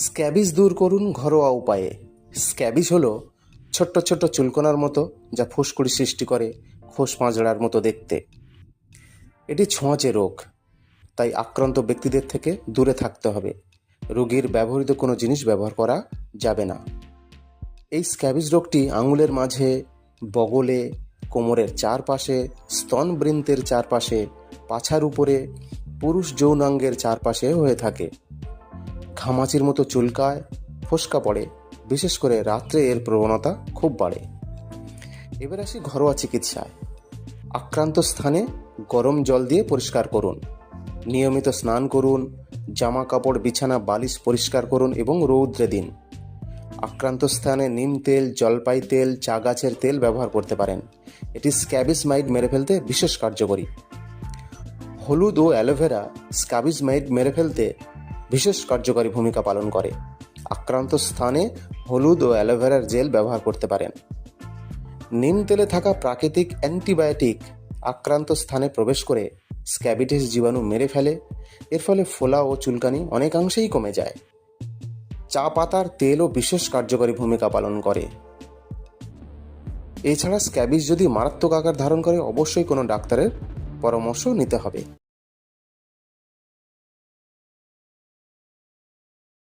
Scabies দূর করুন ঘরোয়া উপায়ে। স্ক্যাবিজ হলো ছোট্ট ছোট্ট চুলকোনার মতো যা ফুসকুড়ি সৃষ্টি করে খোস মাজড়ার মতো দেখতে। এটি ছোঁয়াচে রোগ, তাই আক্রান্ত ব্যক্তিদের থেকে দূরে থাকতে হবে। রোগীর ব্যবহৃত কোনো জিনিস ব্যবহার করা যাবে না। এই স্ক্যাবিজ রোগটি আঙুলের মাঝে, বগলে, কোমরের চারপাশে, স্তনবৃন্তের চারপাশে, পাছার উপরে, পুরুষ যৌনাঙ্গের চারপাশে হয়ে থাকে। ঘামাচির মতো চুলকায়, ফোসকা পড়ে, বিশেষ করে রাত্রে এর প্রবণতা খুব বাড়ে। এবার আসি ঘরোয়া চিকিৎসায়। আক্রান্ত স্থানে গরম জল দিয়ে পরিষ্কার করুন। নিয়মিত স্নান করুন জামা কাপড় বিছানা, বালিশ পরিষ্কার করুন এবং রৌদ্রে দিন। আক্রান্ত স্থানে নিম তেল, জলপাই তেল, চা গাছের তেল ব্যবহার করতে পারেন। এটি স্ক্যাবিস মাইট মেরে ফেলতে বিশেষ কার্যকরী। হলুদ ও অ্যালোভেরা স্ক্যাবিস মাইট মেরে ফেলতে বিশেষ কার্যকারী ভূমিকা পালন করে। আক্রান্ত স্থানে হলুদ ও অ্যালোভেরার জেল ব্যবহার করতে পারেন। নিম তেলে থাকা প্রাকৃতিক অ্যান্টিবায়োটিক আক্রান্ত স্থানে প্রবেশ করে স্ক্যাবিটিস জীবাণু মেরে ফেলে। এর ফলে ফোলা ও চুলকানি অনেকাংশেই কমে যায়। চা পাতার তেলও বিশেষ কার্যকরী ভূমিকা পালন করে। এছাড়া স্ক্যাবিস যদি মারাত্মক আকার ধারণ করে, অবশ্যই কোনো ডাক্তারের পরামর্শ নিতে হবে।